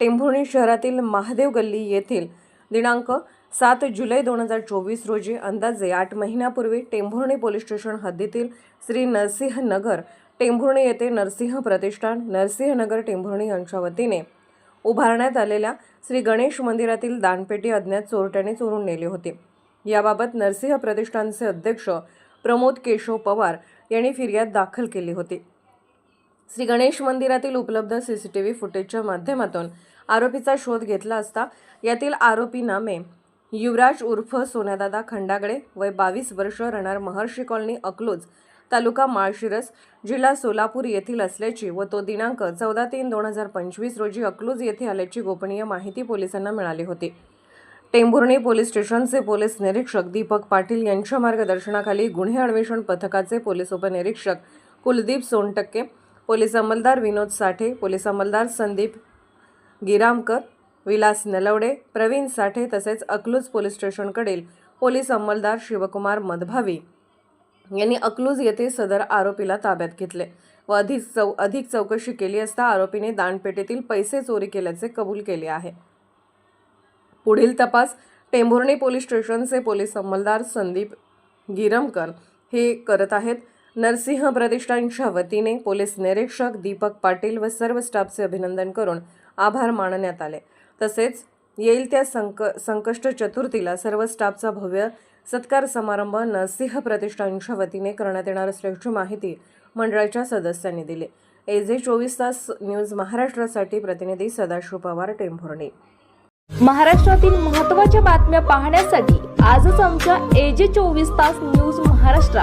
टेंभुर्णी शहरातील महादेव गल्ली येथील दिनांक सात जुलै दोन हजार चोवीस रोजी अंदाजे आठ महिन्यापूर्वी टेंभुर्णी पोलीस स्टेशन हद्दीतील श्री नरसिंह नगर टेंभुर्णी येथे नरसिंह प्रतिष्ठान नरसिंहनगर टेंभुर्णी यांच्या वतीने उभारण्यात आलेल्या श्री गणेश मंदिरातील दानपेटी अज्ञात चोरट्याने चोरून नेली होती. याबाबत नरसिंह प्रतिष्ठानचे अध्यक्ष प्रमोद केशव पवार यांनी फिर्याद दाखल केली होती. श्री गणेश मंदिरातील उपलब्ध सी सी टी व्ही फुटेजच्या माध्यमातून आरोपीचा शोध घेतला असता यातील आरोपी नामे युवराज उर्फ सोन्यादादा खंडागळे वय बावीस वर्ष राहणार महर्षी कॉलनी अकलूज तालुका माळशिरस जिल्हा सोलापूर येथील असल्याची व तो दिनांक चौदा तीन दोन हजार पंचवीस रोजी अकलूज येथे आल्याची गोपनीय माहिती पोलिसांना मिळाली होती. टेंभुर्णी पोलीस स्टेशनचे पोलीस निरीक्षक दीपक पाटील यांच्या मार्गदर्शनाखाली गुन्हे अन्वेषण पथकाचे पोलीस उपनिरीक्षक कुलदीप सोनटक्के पोलीस अंमलदार विनोद साठे पोलीस अंमलदार संदीप गिरामकर विलास नलवडे प्रवीण साठे तसेच अकलूज पोलीस स्टेशनकडील पोलीस अंमलदार शिवकुमार मधभावी यांनी अकलूज येथे सदर आरोपीला ताब्यात घेतले व अधिक चौ अधिक चौकशी केली असता आरोपीने दानपेटीतील पैसे चोरी केल्याचे कबूल केले आहे. पुढील तपास टेंभुर्णी पोलीस स्टेशनचे पोलीस अंमलदार संदीप गिरमकर हे करत आहेत. नरसिंह प्रतिष्ठानच्या वतीने पोलीस निरीक्षक दीपक पाटील व सर्व स्टाफचे अभिनंदन करून आभार मानण्यात आले. तसेच येईल त्या संक संकष्ट चतुर्थीला सर्व स्टाफचा भव्य सत्कार समारंभ नरसिंह प्रतिष्ठानच्या वतीने करण्यात येणार असल्याची माहिती मंडळाच्या सदस्यांनी दिली. एजे चोवीस तास न्यूज महाराष्ट्रासाठी प्रतिनिधी सदाशिव पवार टेंभुर्णी. महाराष्ट्रातील महत्त्वाच्या बातम्या पाहण्यासाठी आजच आमच्या एजे चोवीस तास न्यूज महाराष्ट्र